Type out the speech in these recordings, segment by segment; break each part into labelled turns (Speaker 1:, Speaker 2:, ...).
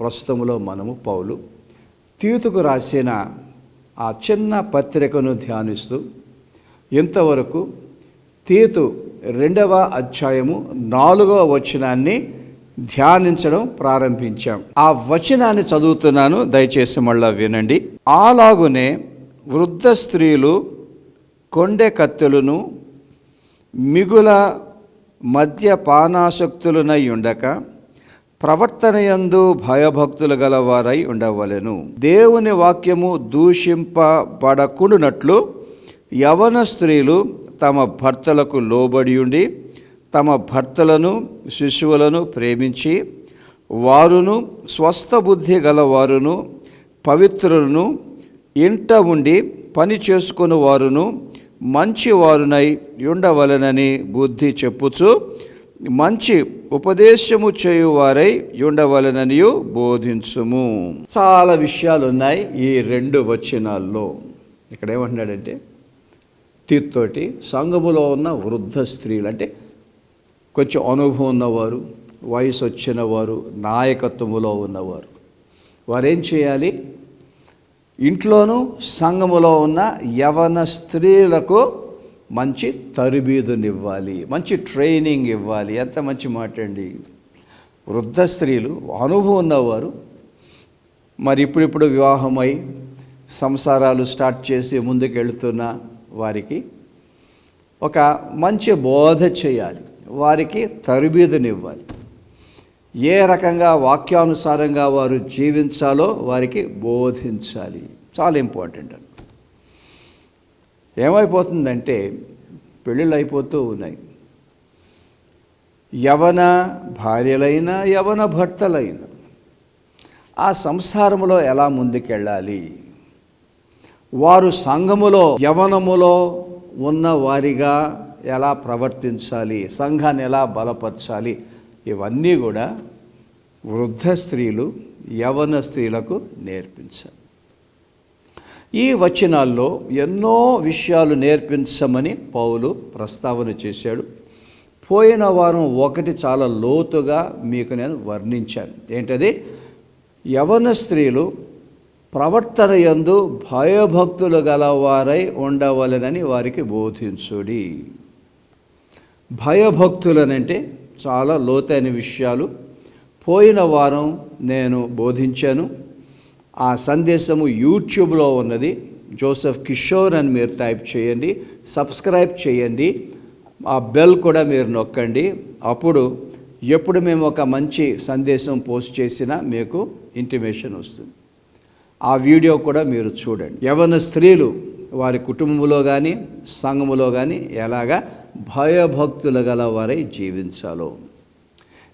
Speaker 1: ప్రస్తుతంలో మనము పౌలు తీతుకు రాసిన ఆ చిన్న పత్రికను ధ్యానిస్తూ ఇంతవరకు తీతు రెండవ అధ్యాయము నాలుగవ వచనాన్ని ధ్యానించడం ప్రారంభించాం. ఆ వచనాన్ని చదువుతున్నాను దయచేసి మళ్ళా వినండి. అలాగునే వృద్ధ స్త్రీలు కొండె కత్తులను మిగుల మద్యపానాసక్తులనై ఉండక ప్రవర్తనయందు భయభక్తులు గలవారై ఉండవలెను. దేవుని వాక్యము దూషింపబడకుండునట్లు యవన స్త్రీలు తమ భర్తలకు లోబడి ఉండి తమ భర్తలను శిశువులను ప్రేమించి వారును స్వస్థ బుద్ధి గలవారును పవిత్రులను ఇంట ఉండి పని చేసుకుని వారును మంచి వారునై ఉండవలనని బుద్ధి చెప్పుచు మంచి ఉపదేశము చేయువారై ఉండవలననియు బోధించుము. చాలా విషయాలు ఉన్నాయి ఈ రెండు వచనాల్లో. ఇక్కడ ఏమంటున్నాడంటే తీర్తోటి సంఘములో ఉన్న వృద్ధ స్త్రీలు అంటే కొంచెం అనుభవం ఉన్నవారు వయసు వచ్చిన వారు నాయకత్వములో ఉన్నవారు వారేం చేయాలి? ఇంట్లోనూ సంఘములో ఉన్న యవన స్త్రీలకు మంచి తరబీదునివ్వాలి మంచి ట్రైనింగ్ ఇవ్వాలి. ఎంత మంచి మాట అండి. వృద్ధ స్త్రీలు అనుభవం ఉన్నవారు మరి ఇప్పుడిప్పుడు వివాహమై సంసారాలు స్టార్ట్ చేసి ముందుకెళ్తున్న వారికి ఒక మంచి బోధ చేయాలి. వారికి తరబీదునివ్వాలి. ఏ రకంగా వాక్యానుసారంగా వారు జీవించాలో వారికి బోధించాలి. చాలా ఇంపార్టెంట్ అని ఏమైపోతుందంటే పెళ్ళిళ్ళు అయిపోతూ ఉన్నాయి. యవన భార్యలైన యవన భర్తలైన ఆ సంసారములో ఎలా ముందుకెళ్ళాలి? వారు సంఘములో యవనములో ఉన్న వారిగా ఎలా ప్రవర్తించాలి? సంఘాన్ని ఎలా బలపరచాలి? ఇవన్నీ కూడా వృద్ధ స్త్రీలు యవన స్త్రీలకు నేర్పించాలి. ఈ వచనాల్లో ఎన్నో విషయాలు నేర్పించమని పౌలు ప్రస్తావన చేశాడు. పోయిన వారం ఒకటి చాలా లోతుగా మీకు నేను వర్ణించాను. ఏంటది? యవన స్త్రీలు ప్రవర్తన యందు భయభక్తులు గలవారై ఉండవలనని వారికి బోధించుడి. భయభక్తులనంటే చాలా లోతైన విషయాలు. పోయిన వారం నేను బోధించాను. ఆ సందేశము యూట్యూబ్లో ఉన్నది. జోసెఫ్ కిషోర్ అని మీరు టైప్ చేయండి. సబ్స్క్రైబ్ చేయండి. ఆ బెల్ కూడా మీరు నొక్కండి. అప్పుడు ఎప్పుడు మేము ఒక మంచి సందేశం పోస్ట్ చేసినా మీకు ఇంటిమేషన్ వస్తుంది. ఆ వీడియో కూడా మీరు చూడండి. యవన స్త్రీలు వారి కుటుంబంలో కానీ సంఘములో కానీ ఎలాగా భయభక్తులు గల వారై జీవించాలో.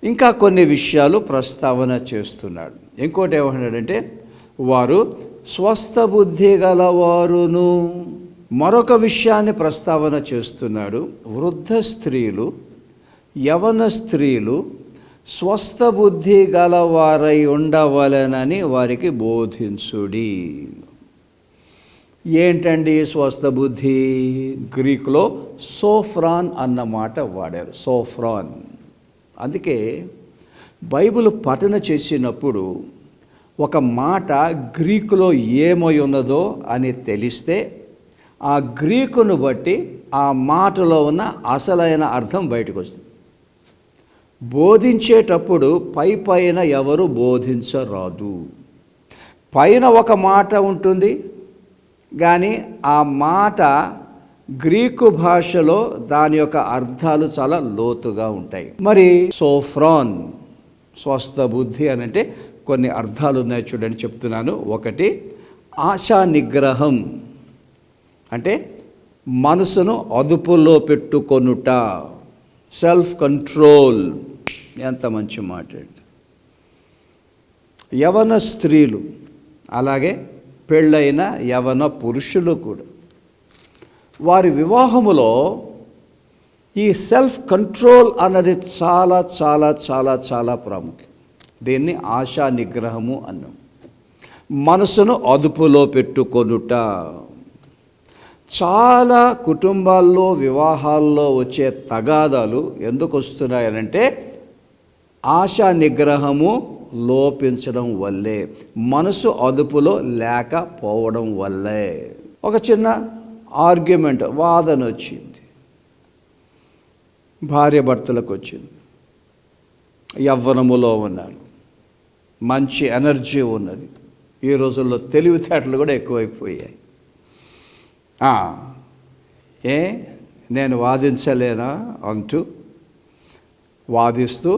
Speaker 1: ఇంకా కొన్ని విషయాలు ప్రస్తావన చేస్తున్నాడు. ఇంకోటి ఏమంటున్నాడంటే వారు స్వస్థ బుద్ధి గలవారును. మరొక విషయాన్ని ప్రస్తావన చేస్తున్నాడు. వృద్ధ స్త్రీలు యవన స్త్రీలు స్వస్థ బుద్ధి గలవారై ఉండవలనని వారికి బోధించుడి. ఏంటండి స్వస్థ బుద్ధి గ్రీకులో సోఫ్రాన్ అన్న మాట వాడారు. సోఫ్రాన్. అందుకే బైబిల్ పఠన చేసినప్పుడు ఒక మాట గ్రీకులో ఏమై ఉన్నదో అని తెలిస్తే ఆ గ్రీకును బట్టి ఆ మాటలో ఉన్న అసలైన అర్థం బయటకు వస్తుంది బోధించేటప్పుడు పై పైన ఎవరు బోధించరాదు. పైన ఒక మాట ఉంటుంది కానీ ఆ మాట గ్రీకు భాషలో దాని యొక్క అర్థాలు చాలా లోతుగా ఉంటాయి. మరి సోఫ్రాన్ స్వస్థ బుద్ధి అని అంటే కొన్ని అర్థాలు ఉన్నాయి చూడండి చెప్తున్నాను. ఒకటి ఆశా నిగ్రహం. అంటే మనసును అదుపులో పెట్టుకొనుట. సెల్ఫ్ కంట్రోల్ ఎంత మంచి మాట యవన స్త్రీలు అలాగే పెళ్ళైన యవన పురుషులు కూడా. వారి వివాహములో ఈ సెల్ఫ్ కంట్రోల్ అన్నది చాలా చాలా చాలా చాలా ప్రాముఖ్యం. దీన్ని ఆశా నిగ్రహము అన్నాం. మనసును అదుపులో పెట్టుకొనుట. చాలా కుటుంబాల్లో వివాహాల్లో వచ్చే తగాదాలు ఎందుకు వస్తున్నాయనంటే ఆశా నిగ్రహము లోపించడం వల్లే మనసు అదుపులో లేకపోవడం వల్లే. ఒక చిన్న ఆర్గ్యుమెంట్ వాదన వచ్చింది భార్య భర్తలకు వచ్చింది యవ్వనములో ఉన్నారు. మంచి ఎనర్జీ ఉన్నది. ఈ రోజుల్లో తెలివితేటలు కూడా ఎక్కువైపోయాయి. ఏ నేను వాదించలేనా అంటూ వాదిస్తూ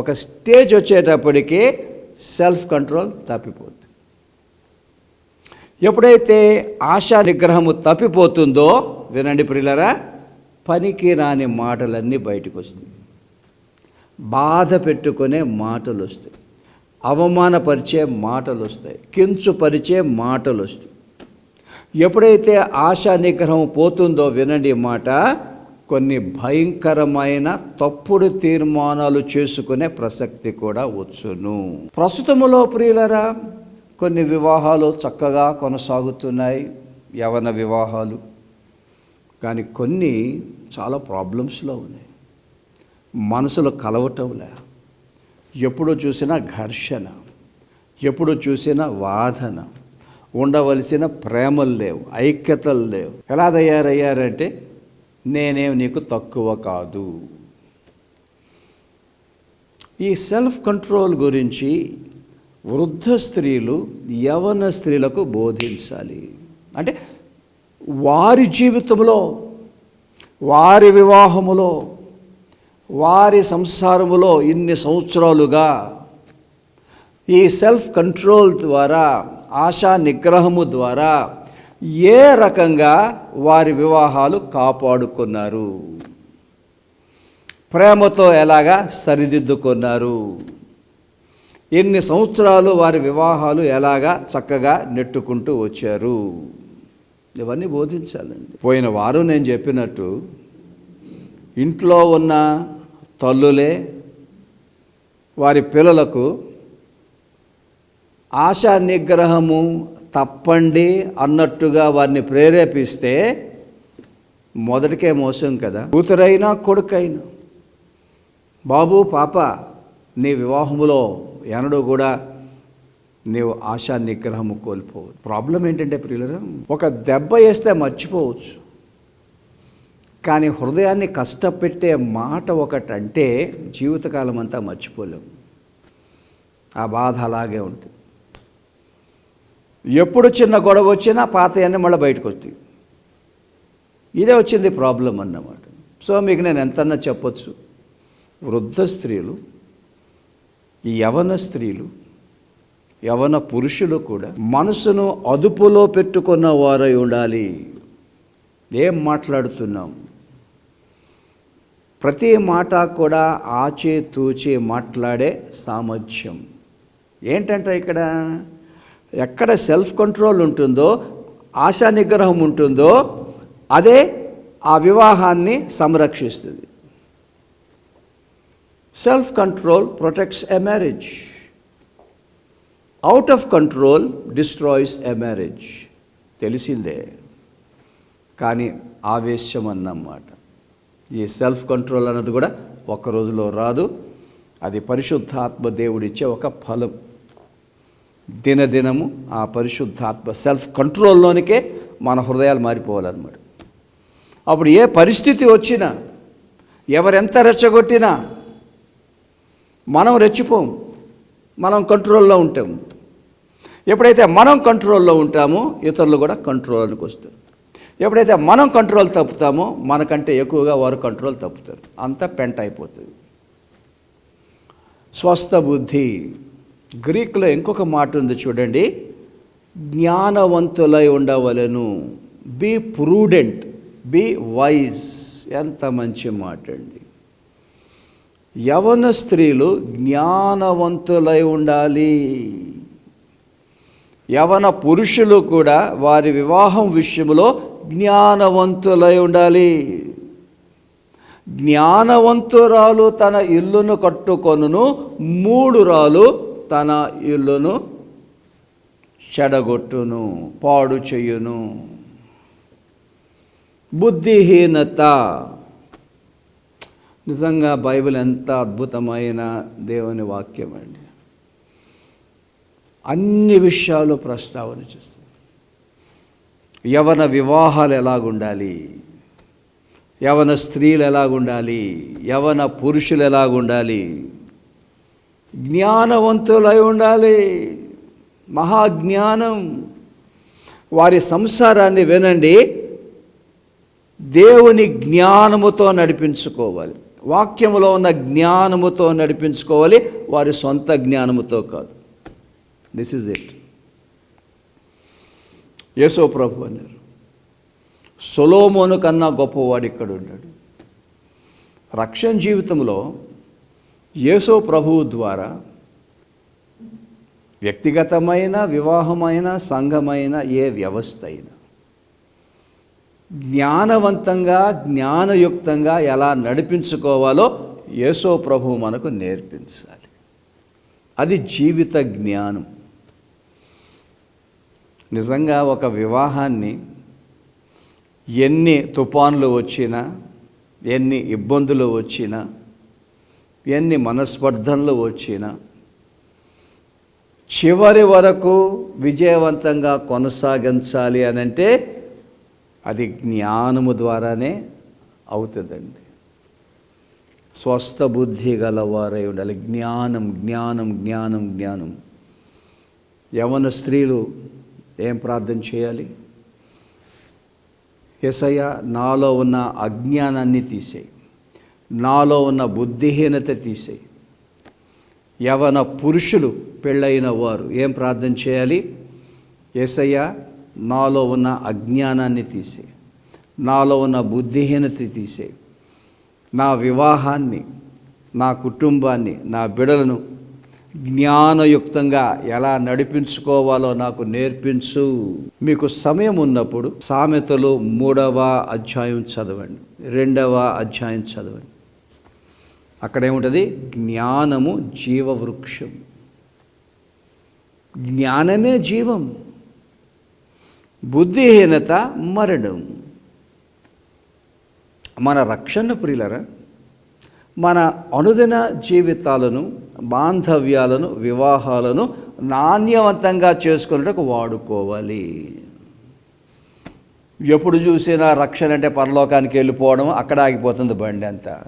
Speaker 1: ఒక స్టేజ్ వచ్చేటప్పటికి సెల్ఫ్ కంట్రోల్ తప్పిపోతుంది ఎప్పుడైతే ఆశా నిగ్రహము తప్పిపోతుందో వినండి ప్రిలరా పనికి రాని మాటలన్నీ బయటకు వస్తాయి బాధ పెట్టుకునే మాటలు వస్తాయి అవమానపరిచే మాటలు వస్తాయి కించుపరిచే మాటలు వస్తాయి ఎప్పుడైతే ఆశా నిగ్రహం పోతుందో వినండి మాట కొన్ని భయంకరమైన తప్పుడు తీర్మానాలు చేసుకునే ప్రసక్తి కూడా వచ్చును. ప్రస్తుతములో ప్రియులరా కొన్ని వివాహాలు చక్కగా కొనసాగుతున్నాయి యవన వివాహాలు. కానీ కొన్ని చాలా ప్రాబ్లమ్స్లో ఉన్నాయి. మనసులో కలవటంలే ఎప్పుడు చూసినా ఘర్షణ ఎప్పుడు చూసినా వాదన ఉండవలసిన ప్రేమలు లేవు ఐక్యతలు లేవు. ఎలా తయారయ్యారంటే నేనేం నీకు తక్కువ కాదు. ఈ సెల్ఫ్ కంట్రోల్ గురించి వృద్ధ స్త్రీలు యవన స్త్రీలకు బోధించాలి. అంటే వారి జీవితంలో వారి వివాహములో వారి సంసారములో ఇన్ని సంవత్సరాలుగా ఈ సెల్ఫ్ కంట్రోల్ ద్వారా ఆశా నిగ్రహము ద్వారా ఏ రకంగా వారి వివాహాలు కాపాడుకున్నారు? ప్రేమతో ఎలాగా సరిదిద్దుకున్నారు? ఎన్ని సంవత్సరాలు వారి వివాహాలు ఎలాగా చక్కగా నెట్టుకుంటూ వచ్చారు? ఇవన్నీ బోధించాలండి. పోయిన వారం నేను చెప్పినట్టు ఇంట్లో ఉన్న తల్లులే వారి పిల్లలకు ఆశా నిగ్రహము తప్పండి అన్నట్టుగా వారిని ప్రేరేపిస్తే మొదటికే మోసం కదా. కూతురైనా కొడుకైనా. బాబు పాప నీ వివాహములో ఎనడు కూడా నీవు ఆశా నిగ్రహము కోల్పోవచ్చు ప్రాబ్లం ఏంటంటే ప్రియులరా ఒక దెబ్బ వేస్తే మర్చిపోవచ్చు. కానీ హృదయాన్ని కష్టపెట్టే మాట ఒకటంటే జీవితకాలం అంతా మర్చిపోలేము ఆ బాధ అలాగే ఉంటుంది. ఎప్పుడు చిన్న గొడవ వచ్చినా పాతయన్నీ మళ్ళీ బయటకు వస్తాయి. ఇదే వచ్చింది ప్రాబ్లం అన్నమాట. సో మీకు నేను ఎంతన్నా చెప్పొచ్చు. వృద్ధ స్త్రీలు ఈ యవన స్త్రీలు యవన పురుషులు కూడా మనసును అదుపులో పెట్టుకున్న వారై ఉండాలి. ఏం మాట్లాడుతున్నాం? ప్రతి మాట కూడా ఆచే తూచే మాట్లాడే సామర్థ్యం. ఏంటంటే ఇక్కడ? ఎక్కడ సెల్ఫ్ కంట్రోల్ ఉంటుందో ఆశా నిగ్రహం ఉంటుందో అదే ఆ వివాహాన్ని సంరక్షిస్తుంది. Self control protects a marriage. Out of control destroys a marriage. తెలిసిందే. కానీ ఆవేశం అన్నమాట. ఈ సెల్ఫ్ కంట్రోల్ అన్నది కూడా ఒక్క రోజులో రాదు. అది పరిశుద్ధాత్మ దేవుడిచ్చే ఒక ఫలం. దినదినము ఆ పరిశుద్ధాత్మ సెల్ఫ్ కంట్రోల్లోనికే మన హృదయాలు మారిపోవాలన్నమాట. అప్పుడు ఏ పరిస్థితి వచ్చినా ఎవరెంత రెచ్చగొట్టినా మనం రెచ్చిపోం. మనం కంట్రోల్లో ఉంటాం. ఎప్పుడైతే మనం కంట్రోల్లో ఉంటామో ఇతరులు కూడా కంట్రోల్కి వస్తారు. ఎప్పుడైతే మనం కంట్రోల్ తప్పుతామో మనకంటే ఎక్కువగా వారు కంట్రోల్ తప్పుతారు. అంతా పెంట అయిపోతుంది. స్వస్థ బుద్ధి. గ్రీక్లో ఇంకొక మాట ఉంది చూడండి. జ్ఞానవంతులై ఉండవలను. బీ ప్రూడెంట్ బీ వైజ్ ఎంత మంచి మాట అండి. యవన స్త్రీలు జ్ఞానవంతులై ఉండాలి. యవన పురుషులు కూడా వారి వివాహం విషయంలో జ్ఞానవంతులై ఉండాలి. జ్ఞానవంతురాలు తన ఇల్లును కట్టుకొనును మూడు రాలు తన ఇల్లును చెడగొట్టును పాడు చెయ్యును బుద్ధిహీనత. నిజంగా బైబిల్ ఎంత అద్భుతమైన దేవుని వాక్యం అండి. అన్ని విషయాలు ప్రస్తావన చేస్తుంది. యవన వివాహాలు ఎలాగుండాలి? యవన స్త్రీలు ఎలాగుండాలి? యవన పురుషులు ఎలాగుండాలి? జ్ఞానవంతులై ఉండాలి. మహాజ్ఞానం. వారి సంసారాన్ని వినండి. దేవుని జ్ఞానముతో నడిపించుకోవాలి. వాక్యములో ఉన్న జ్ఞానముతో నడిపించుకోవాలి. వారి సొంత జ్ఞానముతో కాదు. దిస్ ఇస్ ఇట్ యేసో ప్రభు అన్నారు. సొలోమోను కన్నా గొప్పవాడు ఇక్కడ ఉన్నాడు. రక్షణ జీవితంలో యేసో ప్రభువు ద్వారా వ్యక్తిగతమైన వివాహమైన సంఘమైన ఏ వ్యవస్థ అయినా జ్ఞానవంతంగా జ్ఞానయుక్తంగా ఎలా నడిపించుకోవాలో యేసో ప్రభు మనకు నేర్పించాలి. అది జీవిత జ్ఞానం. నిజంగా ఒక వివాహాన్ని ఎన్ని తుఫాన్లు వచ్చినా ఎన్ని ఇబ్బందులు వచ్చినా ఎన్ని మనస్పర్ధనలు వచ్చినా చివరి వరకు విజయవంతంగా కొనసాగించాలి అని అంటే అది జ్ఞానము ద్వారానే అవుతుందండి. స్వస్థ బుద్ధి గలవారై ఉండాలి. జ్ఞానం జ్ఞానం జ్ఞానం జ్ఞానం. యవన స్త్రీలు ఏం ప్రార్థన చేయాలి? ఎసయ నాలో ఉన్న అజ్ఞానాన్ని తీసేయి. నాలో ఉన్న బుద్ధిహీనత తీసేయి. యవన పురుషులు పెళ్ళైన వారు ఏం ప్రార్థన చేయాలి? ఏసయ్య నాలో ఉన్న అజ్ఞానాన్ని తీసే నాలో ఉన్న బుద్ధిహీనత తీసేయి. నా వివాహాన్ని నా కుటుంబాన్ని నా బిడలను జ్ఞానయుక్తంగా ఎలా నడిపించుకోవాలో నాకు నేర్పించు. మీకు సమయం ఉన్నప్పుడు సామెతలు మూడవ అధ్యాయం చదవండి. రెండవ అధ్యాయం చదవండి. అక్కడేముంటుంది? జ్ఞానము జీవవృక్షం. జ్ఞానమే జీవం. బుద్ధిహీనత మరణం. మన రక్షణ ప్రియులరా మన అనుదిన జీవితాలను బాంధవ్యాలను వివాహాలను నాణ్యవంతంగా చేసుకున్నట్టుకు వాడుకోవాలి. ఎప్పుడు చూసినా రక్షణ అంటే పరలోకానికి వెళ్ళిపోవడం అక్కడ ఆగిపోతుంది బండి అంతా.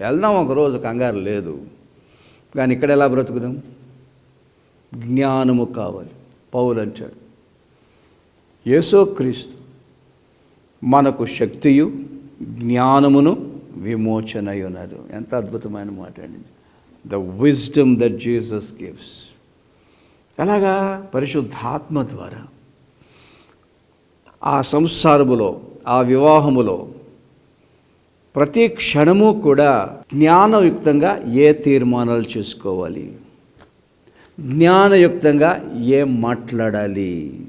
Speaker 1: వెళ్దాం ఒకరోజు కంగారు లేదు. కానీ ఇక్కడ ఎలా బ్రతుకుదాం? జ్ఞానము కావాలి. పౌలు అంటాడు యేసోక్రీస్తు మనకు శక్తియు జ్ఞానమును విమోచన ఉన్నారు ఎంత అద్భుతమైన మాట అండి. The wisdom that Jesus gives ఎలాగా పరిశుద్ధాత్మ ద్వారా ఆ సంసారములో ఆ వివాహములో ప్రతి క్షణము కూడా జ్ఞానయుక్తంగా ఏ తీర్మానాలు చేసుకోవాలి? జ్ఞానయుక్తంగా ఏం మాట్లాడాలి?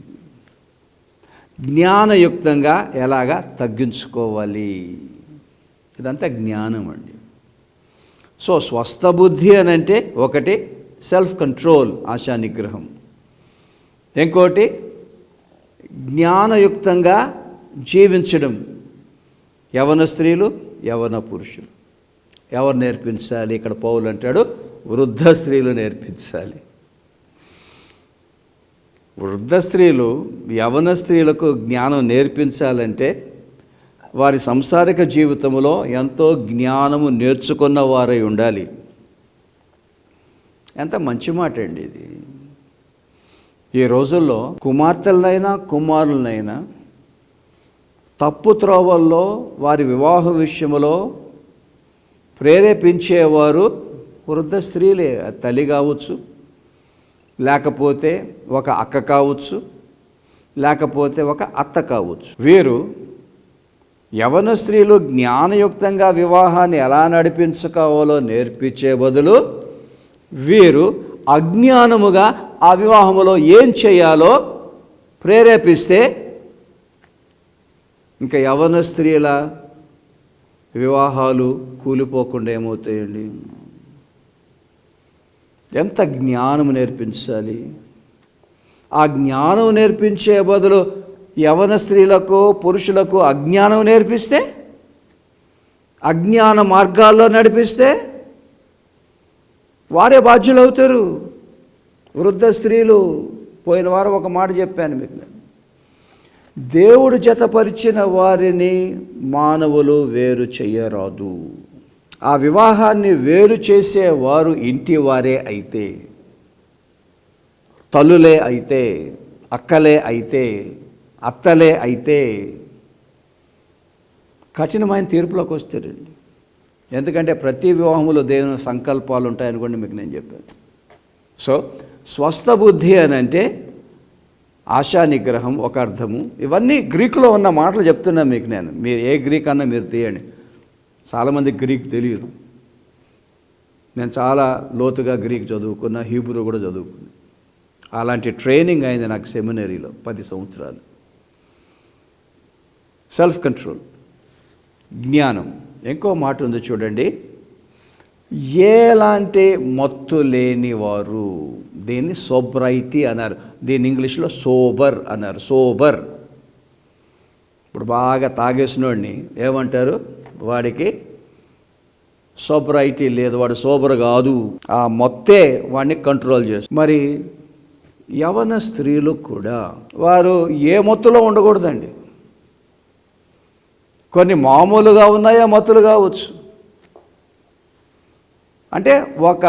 Speaker 1: జ్ఞానయుక్తంగా ఎలాగా తగ్గించుకోవాలి? ఇదంతా జ్ఞానం అండి. సో స్వస్థ బుద్ధి అని అంటే ఒకటి సెల్ఫ్ కంట్రోల్ ఆశా నిగ్రహం ఇంకోటి జ్ఞానయుక్తంగా జీవించడం. యవన స్త్రీలు యవన పురుషులు. ఎవరు నేర్పించాలి? ఇక్కడ పౌలు అంటాడు వృద్ధ స్త్రీలు నేర్పించాలి. వృద్ధ స్త్రీలు యవన స్త్రీలకు జ్ఞానం నేర్పించాలంటే వారి సంసారిక జీవితంలో ఎంతో జ్ఞానము నేర్చుకున్న వారై ఉండాలి. ఎంత మంచి మాట అండి ఇది. ఈ రోజుల్లో కుమార్తెలనైనా కుమారులనైనా తప్పు త్రోవల్లో వారి వివాహ విషయంలో ప్రేరేపించేవారు వృద్ధ స్త్రీలే తల్లి కావచ్చు లేకపోతే ఒక అక్క కావచ్చు లేకపోతే ఒక అత్త కావచ్చు. వీరు యవన స్త్రీలు జ్ఞానయుక్తంగా వివాహాన్ని ఎలా నడిపించుకోవాలో నేర్పించే బదులు వీరు అజ్ఞానముగా ఆ వివాహములో ఏం చేయాలో ప్రేరేపిస్తే ఇంకా యవన స్త్రీల వివాహాలు కూలిపోకుండా ఏమవుతాయండి? ఎంత జ్ఞానం నేర్పించాలి? ఆ జ్ఞానం నేర్పించే బదులు యవన స్త్రీలకు పురుషులకు అజ్ఞానం నేర్పిస్తే అజ్ఞాన మార్గాల్లో నడిపిస్తే వారే బాధ్యులు అవుతారు వృద్ధ స్త్రీలు పోయిన వారం ఒక మాట చెప్పాను మీకు నేను. దేవుడు జతపరిచిన వారిని మానవులు వేరు చేయరాదు. ఆ వివాహాన్ని వేరు చేసేవారు ఇంటి వారే అయితే తల్లులే అయితే అక్కలే అయితే అత్తలే అయితే కఠినమైన తీర్పులోకి వస్తారండి. ఎందుకంటే ప్రతి వివాహంలో దేవుని సంకల్పాలు ఉంటాయనుకోండి మీకు నేను చెప్పాను. సో స్వస్థ బుద్ధి అని అంటే ఆశా నిగ్రహం ఒక అర్థము ఇవన్నీ గ్రీకులో ఉన్న మాటలు చెప్తున్నాను మీకు నేను. మీరు ఏ గ్రీక్ అన్నా మీరు తీయండి. చాలామంది గ్రీక్ తెలియదు. నేను చాలా లోతుగా గ్రీక్ చదువుకున్నా హీబ్రూ కూడా చదువుకున్నా. అలాంటి ట్రైనింగ్ అయింది నాకు సెమినరీలో పది సంవత్సరాలు. సెల్ఫ్ కంట్రోల్ జ్ఞానం ఇంకో మాట ఉంది చూడండి ఎలాంటి మత్తు లేనివారు దీన్ని సోబ్రైటీ అన్నారు దీన్ని ఇంగ్లీష్లో సోబర్ అన్నారు సోబర్ ఇప్పుడు బాగా తాగేసినోడిని ఏమంటారు? వాడికి సోబ్రైటీ లేదు. వాడు సోబర్ కాదు ఆ మొత్తే వాడిని కంట్రోల్ చేస్తుంది మరి యవన స్త్రీలు కూడా వారు ఏ మొత్తులో ఉండకూడదండి. కొన్ని మామూలుగా ఉన్నాయా మత్తులు కావచ్చు? అంటే ఒక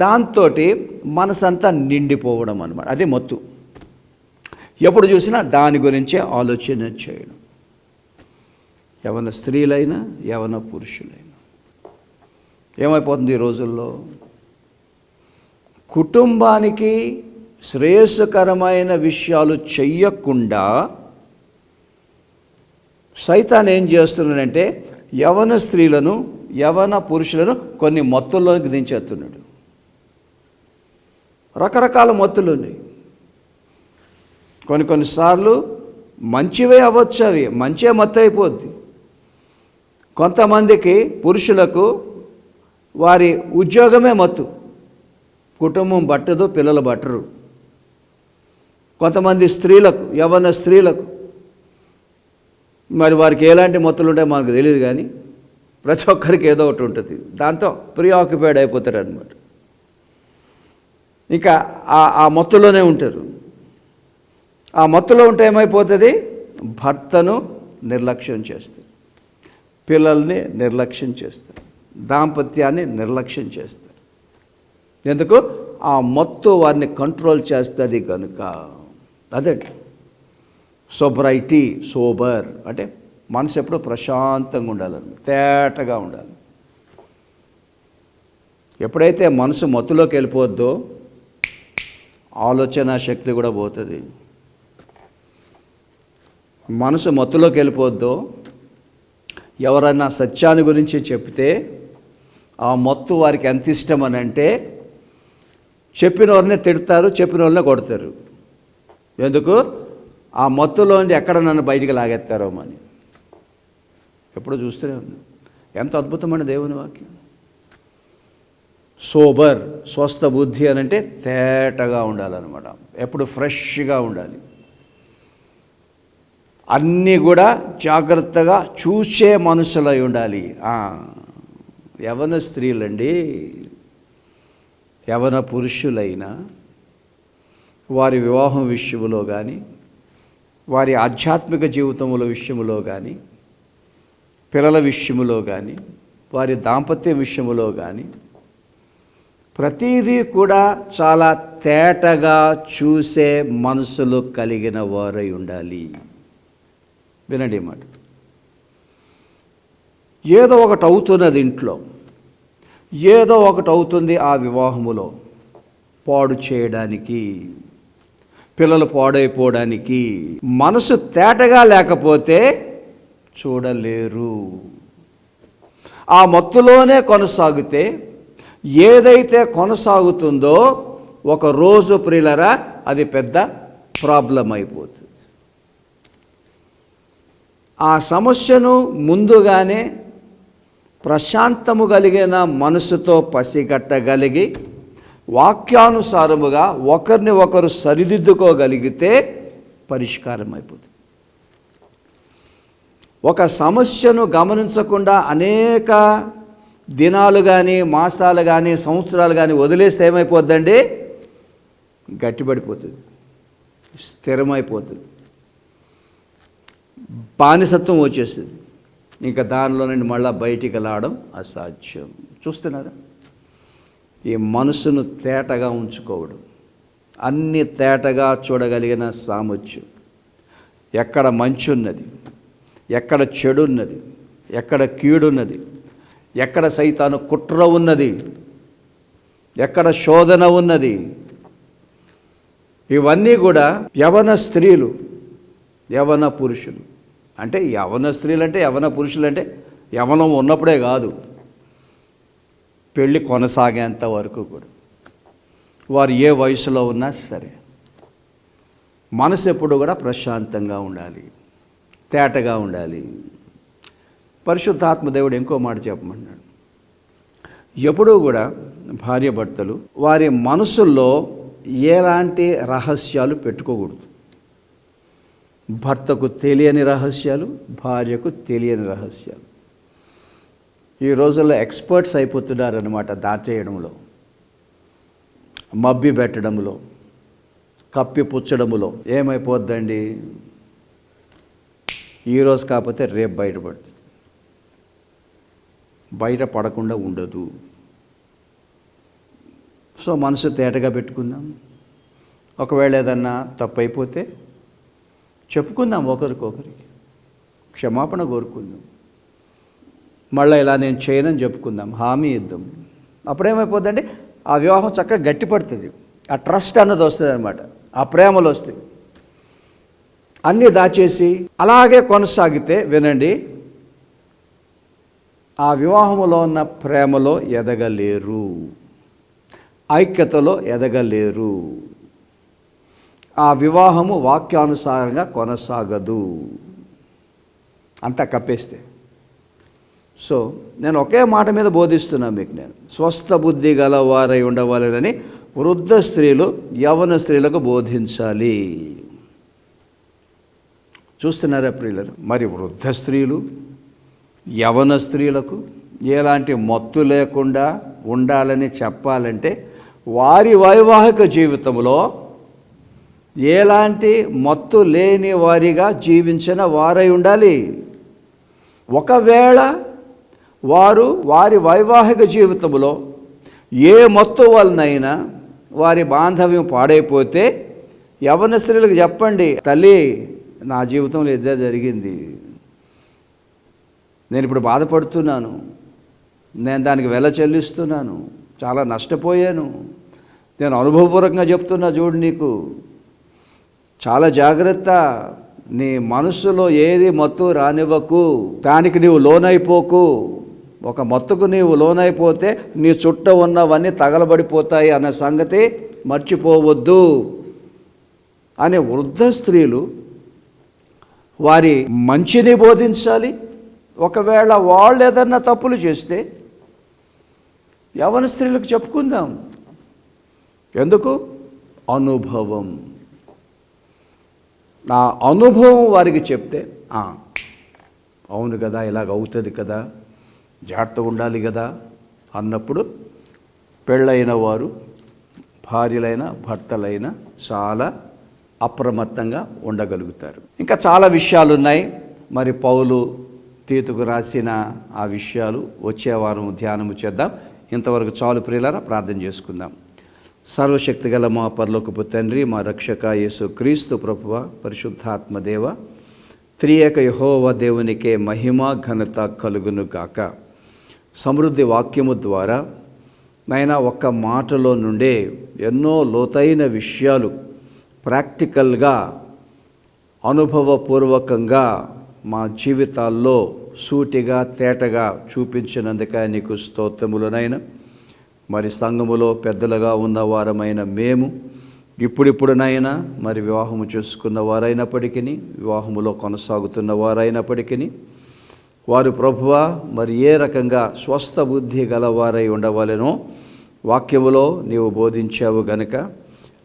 Speaker 1: దాంతో మనసంతా నిండిపోవడం అనమాట అదే మత్తు. ఎప్పుడు చూసినా దాని గురించే ఆలోచన చేయడం. యవన స్త్రీలైనా యవన పురుషులైనా. ఏమైపోతుంది ఈ రోజుల్లో? కుటుంబానికి శ్రేయస్కరమైన విషయాలు చెయ్యకుండా సైతాన్ ఏం చేస్తున్నాడంటే యవన స్త్రీలను యవన పురుషులను కొన్ని మత్తుల్లోకి దించేస్తున్నాడు. రకరకాల మత్తులు ఉన్నాయి. కొన్ని కొన్నిసార్లు మంచివే అవ్వచ్చు అవి మంచే మత్తు అయిపోద్ది. కొంతమందికి పురుషులకు వారి ఉద్యోగమే మత్తు. కుటుంబం బట్టదు పిల్లలు బట్టరు. కొంతమంది స్త్రీలకు యవన స్త్రీలకు మరి వారికి ఎలాంటి మొత్తులు ఉంటాయో మనకు తెలియదు కానీ ప్రతి ఒక్కరికి ఏదో ఒకటి ఉంటుంది. దాంతో ప్రియాక్యుపైడ్ అయిపోతారు అనమాట ఇంకా ఆ ఆ మత్తులోనే ఉంటారు. ఆ మత్తులో ఉంటే ఏమైపోతుంది? భర్తను నిర్లక్ష్యం చేస్తారు. పిల్లల్ని నిర్లక్ష్యం చేస్తారు. దాంపత్యాన్ని నిర్లక్ష్యం చేస్తారు. ఎందుకు? ఆ మత్తు వారిని కంట్రోల్ చేస్తుంది కనుక. అదండి. సోబ్రైటీ సోబర్ అంటే మనసు ఎప్పుడూ ప్రశాంతంగా ఉండాలని తేటగా ఉండాలి. ఎప్పుడైతే మనసు మత్తులోకి వెళ్ళిపోద్దో ఆలోచన శక్తి కూడా పోతుంది. మనసు మత్తులోకి వెళ్ళిపోద్దో ఎవరైనా సత్యాన్ని గురించి చెప్తే ఆ మత్తు వారికి ఎంత ఇష్టం అని అంటే చెప్పిన వాళ్ళనే తిడతారు చెప్పిన వాళ్ళనే కొడతారు. ఎందుకు? ఆ మత్తులోండి ఎక్కడ నన్ను బయటికి లాగెత్తారో అని ఎప్పుడు చూస్తూనే ఉన్నాం ఎంత అద్భుతమైన దేవుని వాక్యం. సోబర్ స్వస్థ బుద్ధి అని అంటే తేటగా ఉండాలన్నమాట. ఎప్పుడు ఫ్రెష్గా ఉండాలి. అన్నీ కూడా జాగ్రత్తగా చూసే మనసులై ఉండాలి. యవన స్త్రీలండి యవన పురుషులైనా వారి వివాహం విషయంలో కానీ వారి ఆధ్యాత్మిక జీవితముల విషయములో కానీ పిల్లల విషయములో కానీ వారి దాంపత్య విషయములో కానీ ప్రతిదీ కూడా చాలా తేటగా చూసే మనసులు కలిగిన వారై ఉండాలి. వినండి మాట. ఏదో ఒకటి అవుతున్నది ఇంట్లో ఏదో ఒకటి అవుతుంది ఆ వివాహములో పాడు చేయడానికి పిల్లలు పాడైపోవడానికి మనసు తేటగా లేకపోతే చూడలేరు. ఆ మత్తులోనే కొనసాగితే ఏదైతే కొనసాగుతుందో ఒక రోజు ప్రియులరా అది పెద్ద ప్రాబ్లం అయిపోతుంది. ఆ సమస్యను ముందుగానే ప్రశాంతము కలిగిన మనసుతో పసిగట్టగలిగి వాక్యానుసారముగా ఒకరిని ఒకరు సరిదిద్దుకోగలిగితే పరిష్కారం అయిపోతుంది ఒక సమస్యను గమనించకుండా అనేక దినాలు కానీ మాసాలు కానీ సంవత్సరాలు కానీ వదిలేస్తే ఏమైపోద్దండి? గట్టిపడిపోతుంది. స్థిరమైపోతుంది. బానిసత్వం వచ్చేస్తుంది. ఇంకా దానిలో నుండి మళ్ళీ బయటికి లాడడం అసాధ్యం. చూస్తున్నారా? ఈ మనసును తేటగా ఉంచుకోవడం. అన్ని తేటగా చూడగలిగిన సామర్థ్యం. ఎక్కడ మంచి ఉన్నది ఎక్కడ చెడున్నది? ఎక్కడ కీడున్నది? ఎక్కడ సైతాను కుట్ర ఉన్నది? ఎక్కడ శోధన ఉన్నది? ఇవన్నీ కూడా యవన స్త్రీలు యవన పురుషులు. అంటే యవన స్త్రీలు అంటే యవన పురుషులు అంటే యవనం ఉన్నప్పుడే కాదు. పెళ్ళి కొనసాగేంత వరకు కూడా. వారు ఏ వయసులో ఉన్నా సరే మనసు ఎప్పుడు కూడా ప్రశాంతంగా ఉండాలి తేటగా ఉండాలి. పరిశుద్ధాత్మ దేవుడు ఇంకో మాట చెప్పమన్నాడు. ఎప్పుడూ కూడా భార్యభర్తలు వారి మనసుల్లో ఎలాంటి రహస్యాలు పెట్టుకోకూడదు. భర్తకు తెలియని రహస్యాలు భార్యకు తెలియని రహస్యాలు. ఈ రోజుల్లో ఎక్స్పర్ట్స్ అయిపోతున్నారనమాట దాచేయడంలో మబ్బి పెట్టడంలో కప్పిపుచ్చడములో ఏమైపోద్దండి? ఈరోజు కాకపోతే రేపు బయటపడుతుంది. బయట పడకుండా ఉండదు. సో మనసు తేటగా పెట్టుకుందాం. ఒకవేళ ఏదన్నా తప్పు అయిపోతే చెప్పుకుందాం ఒకరికొకరికి. క్షమాపణ కోరుకుందాం. మళ్ళీ ఇలా నేను చేయనని చెప్పుకుందాం హామీ ఇద్దాం. అప్పుడేమైపోద్దంటే ఆ వివాహం చక్కగా గట్టిపడుతుంది ఆ ట్రస్ట్ అన్నది వస్తుంది అనమాట ఆ ప్రేమలు వస్తాయి. అన్నీ దాచేసి అలాగే కొనసాగితే వినండి ఆ వివాహములో ఉన్న ప్రేమలో ఎదగలేరు. ఐక్యతలో ఎదగలేరు. ఆ వివాహము వాక్యానుసారంగా కొనసాగదు. అంతా కప్పేస్తే. సో నేను ఒకే మాట మీద బోధిస్తున్నా మీకు నేను. స్వస్థ బుద్ధి గలవారై ఉండవాలని వృద్ధ స్త్రీలు యవన స్త్రీలకు బోధించాలి. చూస్తున్నారా ప్రియులను మరి వృద్ధ స్త్రీలు యవన స్త్రీలకు ఎలాంటి మత్తు లేకుండా ఉండాలని చెప్పాలంటే వారి వైవాహిక జీవితంలో ఎలాంటి మత్తు లేని వారిగా జీవించిన వారై ఉండాలి. ఒకవేళ వారు వారి వైవాహిక జీవితంలో ఏ మత్తు వలనైనా వారి బాంధవ్యం పాడైపోతే యవన స్త్రీలకు చెప్పండి తల్లి నా జీవితంలో ఇదే జరిగింది. నేను ఇప్పుడు బాధపడుతున్నాను. నేను దానికి వెల చెల్లిస్తున్నాను. చాలా నష్టపోయాను. నేను అనుభవపూర్వకంగా చెప్తున్నా చూడు నీకు. చాలా జాగ్రత్త. నీ మనసులో ఏది మత్తు రానివ్వకు. దానికి నీవు లోనైపోకు. ఒక మత్తుకు నీవు లోనైపోతే నీ చుట్ట ఉన్నవన్నీ తగలబడిపోతాయి అన్న సంగతి మర్చిపోవద్దు. అనే వృద్ధ స్త్రీలు వారి మంచిని బోధించాలి. ఒకవేళ వాళ్ళు ఏదన్నా తప్పులు చేస్తే యవన స్త్రీలకు చెప్పుకుందాం. ఎందుకు? అనుభవం. నా అనుభవం వారికి చెప్తే అవును కదా ఇలాగ అవుతుంది కదా. జాగ్రత్తగా ఉండాలి కదా అన్నప్పుడు పెళ్ళైన వారు భార్యలైన భర్తలైన చాలా అప్రమత్తంగా ఉండగలుగుతారు. ఇంకా చాలా విషయాలు ఉన్నాయి మరి పౌలు తీతుకు రాసిన ఆ విషయాలు వచ్చే వారం ధ్యానము చేద్దాం. ఇంతవరకు చాలు ప్రియులారా ప్రార్థన చేసుకుందాం. సర్వశక్తి గల మా పరలోకపు తండ్రి మా రక్షక యేసు క్రీస్తు ప్రభువ పరిశుద్ధాత్మదేవ త్రియేక యహోవ దేవునికే మహిమ ఘనత కలుగును గాక. సమృద్ధి వాక్యము ద్వారా నాయన ఒక్క మాటలో నుండే ఎన్నో లోతైన విషయాలు ప్రాక్టికల్గా అనుభవపూర్వకంగా మా జీవితాల్లో సూటిగా తేటగా చూపించినందుకే నీకు స్తోత్రములనైనా మరి సంఘములో పెద్దలుగా ఉన్నవారమైన మేము ఇప్పుడిప్పుడునైనా మరి వివాహము చేసుకున్న వారైనప్పటికీ వివాహములో కొనసాగుతున్న వారైనప్పటికీ వారు ప్రభువ మరి ఏ రకంగా స్వస్థ బుద్ధి గలవారై ఉండవలెనో వాక్యములో నీవు బోధించావు గనుక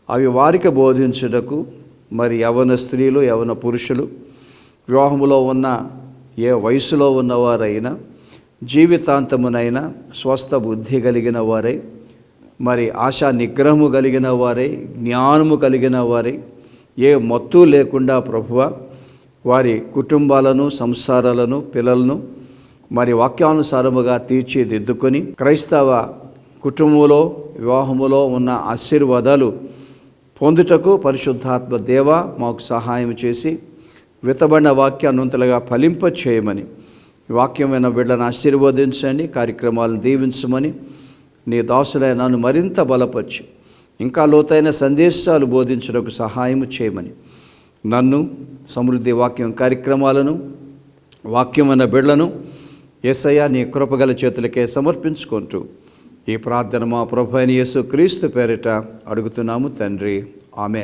Speaker 1: అవి వారికి బోధించుటకు మరి యవన స్త్రీలు యవన పురుషులు వివాహములో ఉన్న ఏ వయసులో ఉన్నవారైనా జీవితాంతమునైనా స్వస్థ బుద్ధి కలిగిన వారై మరి ఆశా నిగ్రహము కలిగిన వారై జ్ఞానము కలిగిన వారై ఏ మత్తు లేకుండా ప్రభువ వారి కుటుంబాలను సంసారాలను పిల్లలను మరి వాక్యానుసారముగా తీర్చిదిద్దుకొని క్రైస్తవ కుటుంబంలో వివాహములో ఉన్న ఆశీర్వాదాలు పొందుటకు పరిశుద్ధాత్మ దేవ మాకు సహాయం చేసి వితబడిన వాక్యాన్నంతలుగా ఫలింప చేయమని. వాక్యమైన బిడ్డను ఆశీర్వదించండి కార్యక్రమాలను దీవించమని నీ దాసులైన నన్ను మరింత బలపరిచి ఇంకా లోతైన సందేశాలు బోధించడానికి సహాయం చేయమని. నన్ను సమృద్ధి వాక్యం కార్యక్రమాలను వాక్యమైన బిడ్లను ఏసయ్య నీ కృపగల చేతులకే సమర్పించుకుంటూ ఈ ప్రార్థన మా ప్రభు అని యేసు క్రీస్తు పేరిట అడుగుతున్నాము తండ్రి. ఆమెన్.